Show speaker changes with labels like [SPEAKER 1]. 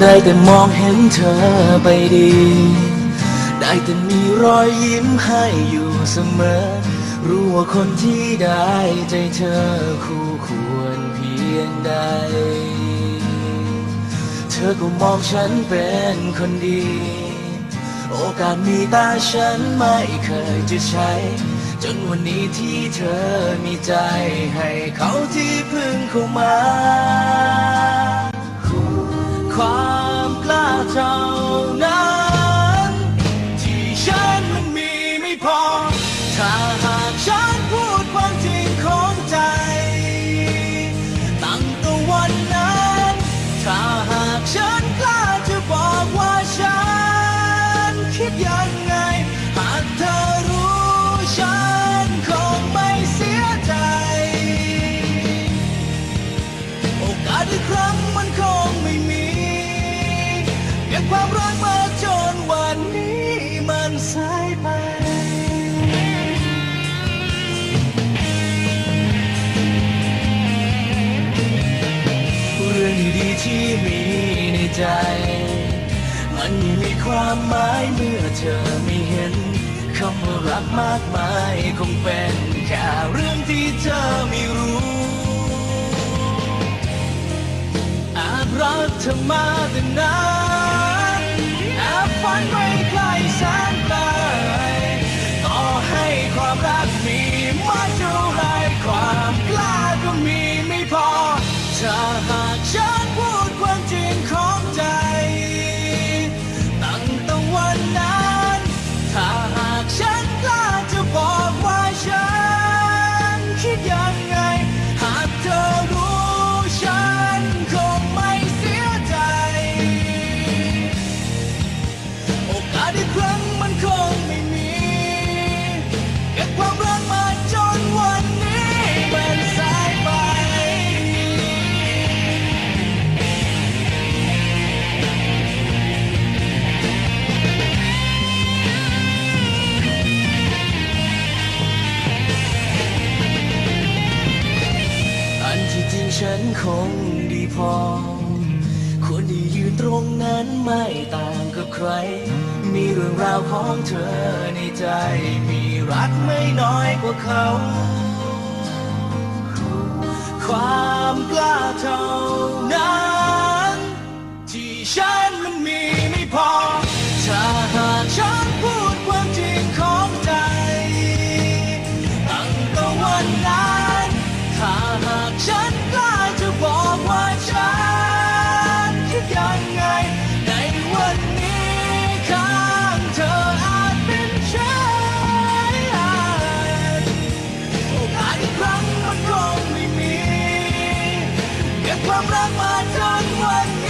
[SPEAKER 1] ได้แต่มองเห็นเธอไปดี ได้แต่มีรอยยิ้มให้อยู่เสมอ รู้ว่าคนที่ได้ใจเธอคู่ควรเพียงใด เธอก็มองฉันเป็นคนดี โอกาสมีตาฉันไม่เคยจะใช้ จนวันนี้ที่เธอมีใจให้เขาที่เพึ่งเข้ามา ก ที่มีในใจ มันยังมีความหมายเมื่อเธอไม่เห็นคำว่ารักมากมายคงเป็นแค่เรื่องที่เธอไม่รู้อาจรักเธอมาแต่นาน คงดีพอ ควรที่ยืนตรงนั้นไม่ต่างกับใคร มีเรื่องราวของเธอในใจ มีรักไม่น้อยกว่าเขา ความกล้าเท่านั้นที่ฉันมันมีไม่พอ ถ้าหากฉันพูดความจริงของใจตั้งแต่วันนั้น ถ้าหากฉัน ความรักมาจนวันนี้